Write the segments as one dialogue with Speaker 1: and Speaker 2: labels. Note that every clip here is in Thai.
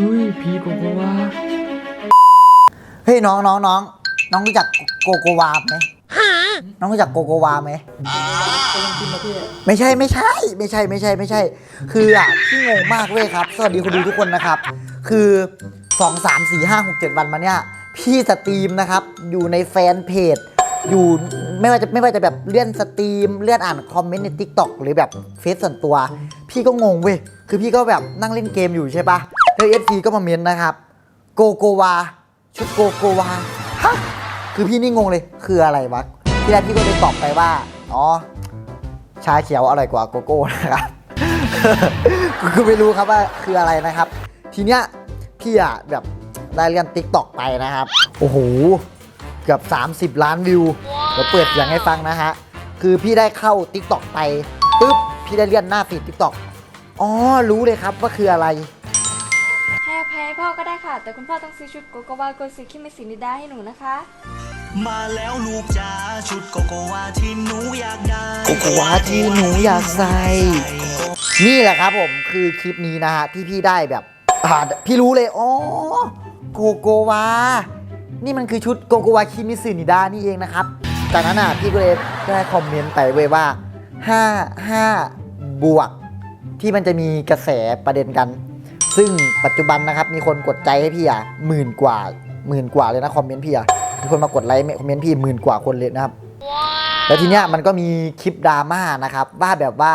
Speaker 1: ฮ้ยพีโกโกวา
Speaker 2: เฮ้ยน้องน้องน้องน้องรู้จักโกโกวาไหมน้องรู้จักโกโกวาไหมไม่ใช่ไม่ใช่ ไม่ใช่ไม่ใช่ไม่ใช่ คืออะพี่งงมากเว้ยครับ สวัสดีคนดูทุกคนนะครับ คือ2 3 4 5 6 7วันมาเนี่ย พี่สตรีมนะครับ อยู่ในแฟนเพจ อยู่ไม่ว่าจะไม่ว่าจะแบบเลื่อนสตรีม เลื่อนอ่านคอมเมนต์ใน t ิ k t o k หรือแบบเฟซส่วนตัว พี่ก็งงเว้ย คือพี่ก็แบบนั่งเล่นเกมอยู่ใช่ปะ แล้วเอฟซีก็มาเมนต์นะครับ โกโกวา ชุดโกโกวา ฮะ คือพี่นี่งงเลย คืออะไรวะ ที่แรกพี่ก็เลยตอบไปว่า อ๋อ ชาเขียวอร่อยกว่าโกโก้นะครับ คือไม่รู้ครับว่าคืออะไรนะครับ ทีเนี้ยพี่อะแบบได้เรียนติ๊กตอกไปนะครับ โอ้โห เกือบ 30 ล้านวิว เดี๋ยวเปิดเสียงให้ฟังนะฮะ คือพี่ได้เข้า t ิ k t o k ไปปุ๊บ พี่ได้เลื่อนหน้าฟีด t ิ k t o k อ๋อ รู้เลยครับว่าคืออะไร
Speaker 3: ก็ได้ค่ะ แต่คุณพ่อต้องซื้อชุดโกโกวาโกซิคิมิสินิดาให้หนูนะคะ
Speaker 4: มาแล้วลูกจ๋าชุดโกโกวาที่หนูอยากได้
Speaker 2: โกโกวาที่หนูอยากใส่ นี่แหละครับผมคือคลิปนี้นะฮะที่พี่ได้แบบอ่าพี่รู้เลยอ๋อโกโกวา นี่มันคือชุดโกโกวาคิมิสึนิดานี่เองนะครับ จากนั้นอะพี่ก็เลยได้คอมเมนต์ไปเว้ยว่า 5 5 บวก ที่มันจะมีกระแสประเด็นกัน ซึ่งปัจจุบันนะครับมีคนกดใจให้พี่อะหมื่นกว่าหมื่นกว่าเลยนะคอมเมนต์พี่อะมีคนมากดไลค์คอมเมนต์พี่หมื่นกว่าคนเลยนะครับแล้วทีเนี้ยมันก็มีคลิปดราม่านะครับว่าแบบว่า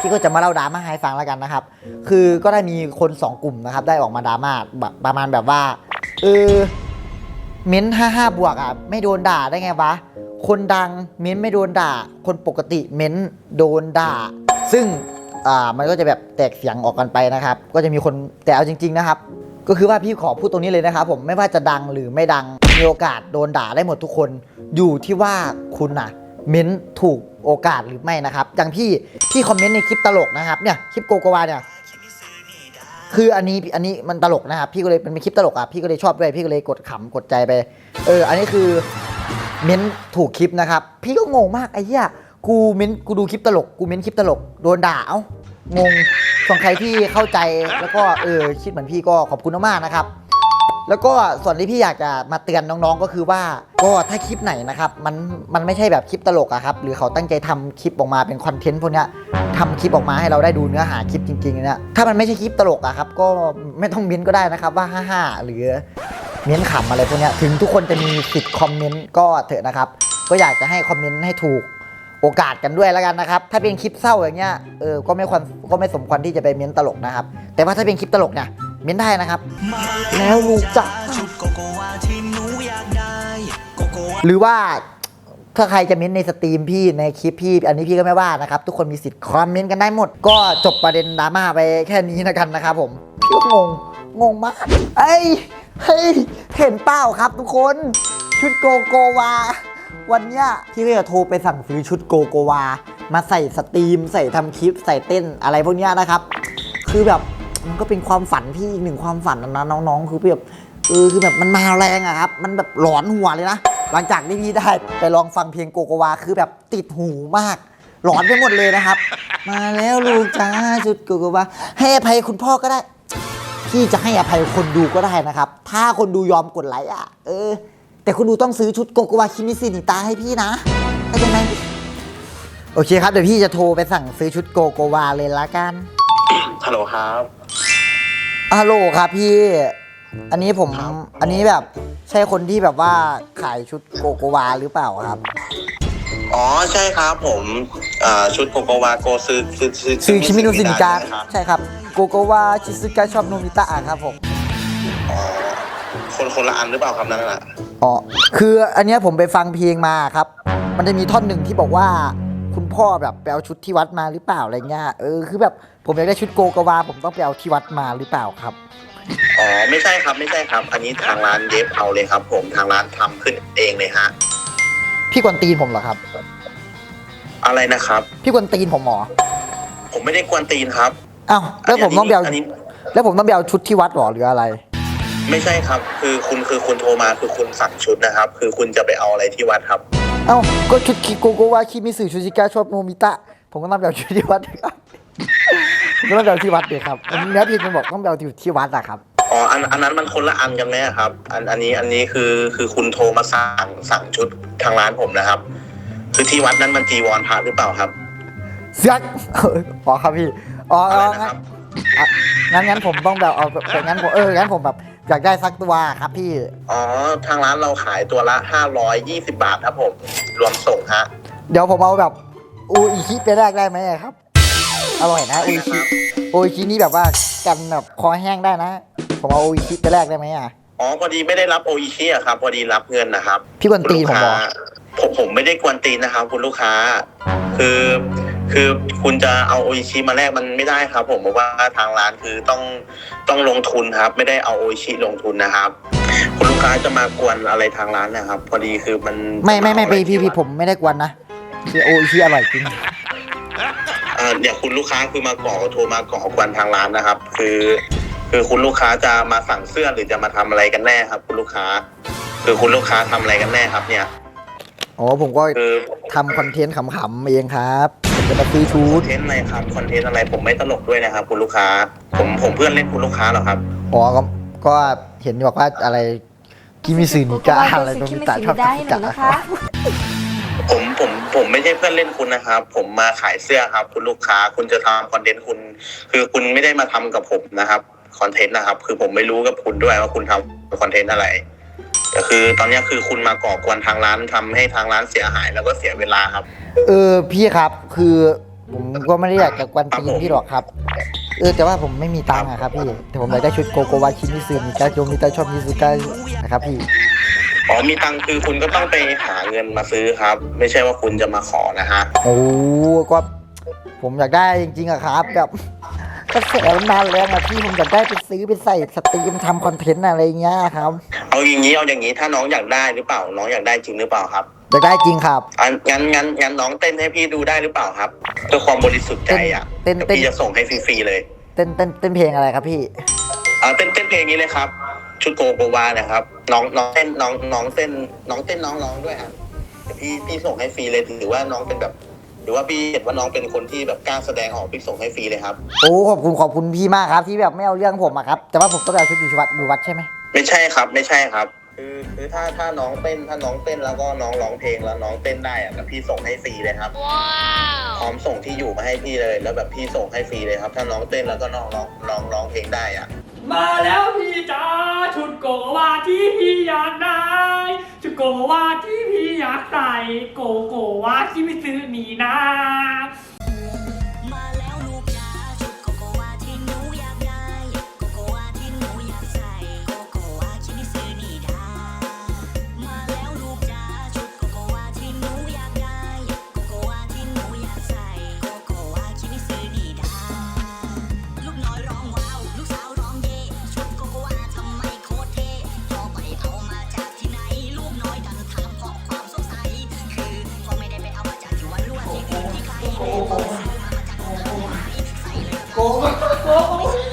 Speaker 2: ที่ก็จะมาเล่าดราม่าให้ฟังแล้วกันนะครับ คือก็ได้มีคนสองกลุ่มนะครับ ได้ออกมาดราม่าแบบประมาณแบบว่าเออเม้นห้าห้าบวกอะไม่โดนด่าได้ไงวะคนดังเม้นไม่โดนด่า คนปกติเม้นโดนด่า ซึ่ง อ่ามันก็จะแบบแตกเสียงออกกันไปนะครับ ก็จะมีคนแต่เอาจริง ๆ นะครับ ก็คือว่าพี่ขอพูดตรงนี้เลยนะครับ ผมไม่ว่าจะดังหรือไม่ดังมีโอกาสโดนด่าได้หมดทุกคน อยู่ที่ว่าคุณน่ะเม้นถูกโอกาสหรือไม่นะครับอย่างพี่พี่คอมเมนต์ในคลิปตลกนะครับเนี่ยคลิปโกโกวาเนี่ยคืออันนี้อันนี้มันตลกนะครับ พี่ก็เลยเป็นคลิปตลกอะพี่ก็เลยชอบด้วยพี่ก็เลยกดขำกดใจไป เออ อันนี้คือเม้นถูกคลิปนะครับ พี่ก็งงมากไอ้เหี้ย กูเม้นกูดูคลิปตลก กูเม้นคลิปตลก โดนด่าเอ้างงส่วนใครที่เข้าใจแล้วก็เออคิดเหมือนพี่ก็ขอบคุณมากๆนะครับ แล้วก็ส่วนที่พี่อยากจะมาเตือนน้องๆก็คือว่าก็ถ้าคลิปไหนนะครับมันมันไม่ใช่แบบคลิปตลกอะครับหรือเขาตั้งใจทำคลิปออกมาเป็นคอนเทนต์พวกเนี้ยทำคลิปออกมาให้เราได้ดูเนื้อหาคลิปจริงๆเนี่ยถ้ามันไม่ใช่คลิปตลกอะครับก็ไม่ต้องเม้นก็ได้นะครับว่า55หรือเม้นขำอะไรพวกนี้ถึงทุกคนจะมีสิทธิ์คอมเมนต์ก็เถอะนะครับ ก็อยากจะให้คอมเมนต์ให้ถูก โอกาสกันด้วยแล้วกันนะครับ ถ้าเป็นคลิปเศร้าอย่างเงี้ย เออ ก็ไม่ควร ก็ไม่สมควรที่จะไปเม้นตลกนะครับ แต่ว่าถ้าเป็นคลิปตลกเนี่ย เม้นได้นะครับ แล้วลูกจ๋า
Speaker 4: ชุดโกโกวาที่หนูอยากได้โกโกวา
Speaker 2: หรือว่าถ้าใครจะเม้นในสตรีมพี่ในคลิปพี่ อันนี้พี่ก็ไม่ว่านะครับ ทุกคนมีสิทธิ์คอมเมนต์กันได้หมด ก็จบประเด็นดราม่าไปแค่นี้นะกันนะครับผมพี่ก็งง งงมาก เอ้ย เฮ้ย เห็นเปล่าครับทุกคน ชุดโกโกวา วันเนี้ยพี่ก็จะโทรไปสั่งซื้อชุดโกโกวา มาใส่สตรีม ใส่ทำคลิป ใส่เต้นอะไรพวกเนี้ยนะครับ คือแบบมันก็เป็นความฝันพี่อีกหนึ่งความฝันนะน้องๆ คือแบบเออคือแบบมันมาแรงอะครับ มันแบบหลอนหัวเลยนะ หลังจากที่พี่ได้ไปลองฟังเพลงโกโกวา คือแบบติดหูมาก หลอนไปหมดเลยนะครับ มาแล้วลูกจ้าชุดโกโกวา ให้อภัยคุณพ่อก็ได้ พี่จะให้อภัยคนดูก็ได้นะครับ ถ้าคนดูยอมกดไลค์อะ เออ แต่คนดูต้องซื้อชุดโกโกวาคิมิซินิตาให้พี่นะเข้าใจไหมโอเคครับ เดี๋ยวพี่จะโทรไปสั่งซื้อชุดโกโกวาเลยละกัน
Speaker 5: ฮัลโหลครับ
Speaker 2: ฮัลโหลครับพี่ อันนี้ผม
Speaker 5: ครับ
Speaker 2: อันนี้แบบใช่คนที่แบบว่าขายชุดโกโกวาหรือเปล่าครับ
Speaker 5: อ๋อใช่ครับผมอ่าชุดโกโกวาโกซื้อซื้อซื้อ
Speaker 2: ชื่อคิมิโนซินิกา
Speaker 5: ใช่ไหมครับ
Speaker 2: ใช่ครับโกโกวาชิซึกะชอบโนมิตะครับผม
Speaker 5: อ๋อ คนคนละอันหรือเปล่าครับนั่นน่ะ
Speaker 2: อ๋อคืออันเนี้ยผมไปฟังเพลงมาครับ มันจะมีท่อนหนึ่งที่บอกว่า คุณพ่อแบบไปเอาชุดที่วัดมาหรือเปล่าอะไรเงี้ยเออคือแบบผมอยากได้ชุดโกโกวาผมต้องไปเอาที่วัดมาหรือเปล่าครับ
Speaker 5: อ๋อไม่ใช่ครับไม่ใช่ครับ อันนี้ทางร้านเย็บเอาเลยครับ ผมทางร้านทำขึ้นเองเลยฮะ
Speaker 2: พี่กวนตีนผมเหรอครับ
Speaker 5: อะไรนะครับ
Speaker 2: พี่กวนตีนผมเหรอ
Speaker 5: ผมไม่ได้กวนตีนครับ
Speaker 2: อ้าวแล้วผมต้องไปเอา
Speaker 5: นนี้
Speaker 2: แล้วผมต้องไปเอาชุดที่วัดเหรอหรืออะไร
Speaker 5: ไม่ใช่ครับ คือคุณคือคุณโทรมาคือคุณสั่งชุดนะครับ คือคุณจะไปเอาอะไรที่วัดครับ
Speaker 2: เอ้าก็ชุดคิโกโกวาคิมิสึชูชิกะชอบโนมิตะ ผมก็ต้องไปเอาชุดที่วัดครับผมก็ต้องไปเอาที่วัดเลยครับเนื้อเพลงมันบอกต้องไปเอาที่วัดอะครับ
Speaker 5: อ๋ออันอันนั้นมันคนละอันกันไหมอะครับ อันอันนี้อันนี้คือคือคุณโทรมาสั่งสั่งชุดทางร้านผมนะครับ คือที่วัดนั้นมันจีวรพระหรือเปล่าครับ
Speaker 2: เสือกอ๋อครับพี่อ๋อ
Speaker 5: อะ
Speaker 2: อ๋
Speaker 5: ไร
Speaker 2: อ
Speaker 5: นะครับ
Speaker 2: อะงั้นงั้นผมต้องแบบเอาแบบงั้นผมเอองั้นผมแบบ อยากได้สักตัวครับพี่
Speaker 5: อ๋อ ทางร้านเราขายตัวละห้าร้อยยี่สิบาทครับผม รวมส่งฮะ
Speaker 2: เดี๋ยวผมเอาแบบอูอิชิไปแรกได้ไหมครับ อร่อยนะอูอิชิอูอิชินี่แบบว่ากันแบบคอแห้งได้นะ ผมเอาอูอิชิไปแรกได้ไหมอะ
Speaker 5: อ๋อ พอดีไม่ได้รับโออิชิอะครับ พอดีรับเงินนะครับ
Speaker 2: พี่กวนตีนผมบอก
Speaker 5: ผมผมไม่ได้กวนตีนนะครับ คุณลูกค้า คือ คือคุณจะเอาโออิชิมาแลกมันไม่ได้ครับ ผมเพราะว่าทางร้านคือต้องต้องลงทุนครับ ไม่ได้เอาโออิชิลงทุนนะครับคุณลูกค้าจะมากวนอะไรทางร้านนะครับ พอดีคือมัน
Speaker 2: ไม่ไม่ไม่
Speaker 5: จะาอะร
Speaker 2: พี่พี่พี่ผมไม่ได้กวนนะคืออูอิชิอร่อยจริง
Speaker 5: อ่าเดี๋ยวคุณลูกค้าคือมาก่อโทรมาก่อกวนทางร้านนะครับ คือ คือคุณลูกค้าจะมาสั่งเสื้อหรือจะมาทำอะไรกันแน่ครับ คุณลูกค้า คือคุณลูกค้าทำอะไรกันแน่ครับ เนี่ย
Speaker 2: อ๋อผมก็
Speaker 5: คือ
Speaker 2: ทำคอนเทนต์ขำๆเองครับผม จะมาซื้อชุ
Speaker 5: คอ
Speaker 2: ด
Speaker 5: นเทนต์อะไรครับคอนเทนต์อะไรผมไม่ตลกด้วยนะครับ คุณลูกค้า ผมผมเพื่อนเล่นคุณลูกค้าเหรอครับ
Speaker 2: อ๋อก็ก็เห็นบอกว่าอะไรกิมิซึนิกะอะไรตรง
Speaker 3: คิ
Speaker 2: นี้
Speaker 3: มิ
Speaker 2: ตา
Speaker 3: สึ
Speaker 2: ชอบ
Speaker 3: นิดาให้หนู
Speaker 2: กะ
Speaker 3: นะคะ
Speaker 5: ผมผมผมไม่ใช่เพื่อนเล่นคุณนะครับ ผมมาขายเสื้อครับ คุณลูกค้าคุณจะทำคอนเทนต์คุณ คือคุณไม่ได้มาทำกับผมนะครับคอนเทนต์นะครับ คือผมไม่รู้กับคุณด้วยว่าคุณทำคอนเทนต์อะไร แต่คือตอนเนี้ยคือคุณมาก่อกวนทางร้านทำให้ทางร้านเสียหายแล้วก็เสียเวลาครับ
Speaker 2: เออพี่ครับคือผมก็ไม่ได้อยากจะกวนตี
Speaker 5: ครับ
Speaker 2: น
Speaker 5: ผม
Speaker 2: พี่หรอกครับ เออแต่ว่าผมไม่มีตังค์อะครับพี่แต่ผมอยากได้ชุดโกโกวาชิมิซึนิกะโยมิตาชอบมิซึกะนะครับพี่
Speaker 5: อ๋อมีตังค์คือคุณก็ต้องไปหาเงินมาซื้อครับ ไม่ใช่ว่าคุณจะมาขอนะฮะ
Speaker 2: โอ้ก็ผมอยากได้จริงๆอะครับแบบ กระแสมันมาแรงอะพี่ผมอยากได้ไปซื้อไปใส่สตรีมทำคอนเทนต์อะไรเงี้ยครับ
Speaker 5: เอาอย่างนี้เอาอย่างนี้ถ้าน้องอยากได้หรือเปล่า น้องอยากได้จริงหรือเปล่าครับ
Speaker 2: อยากได้จริงครับ
Speaker 5: อันงั้นงั้นงั้นน้องเต้นให้พี่ดูได้หรือเปล่าครับเพื่อความบริสุทธิ์ใจอะ
Speaker 2: เต้น
Speaker 5: เดี๋ยว
Speaker 2: เต้น
Speaker 5: พี่จะส่งให้ฟรีๆเลย
Speaker 2: เต้นเต้นเต้นเพลงอะไรครับพี่
Speaker 5: เอาเต้นเต้นเพลงนี้เลยครับ ชุดโกโกวานะครับ น้องน้องเต้นน้องน้องเต้นน้องเต้นน้องร้องด้วยครับเดี๋ยวพี่พี่ส่งให้ฟรีเลยถือว่าน้องเป็นแบบ หรือว่าพี่เห็นว่าน้องเป็นคนที่แบบกล้าแสดงออกพี่ส่งให้ฟรีเลยครับ
Speaker 2: โอ้ขอบคุณขอบคุณพี่มากครับ ที่แบบไม่เอาเรื่องผมอะครับ แต่ว่าผมก็ไปเอาชุดอยู่วัดอยู่วัดใช่ไหม
Speaker 5: ไม่ใช่ครับ ไม่ใช่ครับ คือคือถ้าถ้าน้องเต้นถ้าน้องเต้นแล้วก็น้องร้องเพลงแล้วน้องเต้นได้อะแบบพี่ส่งให้ฟรีเลยครับพร้อมส่งที่อยู่มาให้พี่เลย แล้วแบบพี่ส่งให้ฟรีเลยครับ ถ้าน้องเต้นแล้วก็น้องร้องร้องร้องเพลงได้อะ
Speaker 1: มาแล้วพี่จ๋าชุดโกโกวาที่พี่อยากได้ชุดโกโกวาที่พี่อยากใส่โกโกวาที่ไม่ซื้อหนีนะ
Speaker 6: ล้วนที่อื่นที่ใครเลย
Speaker 2: โกโก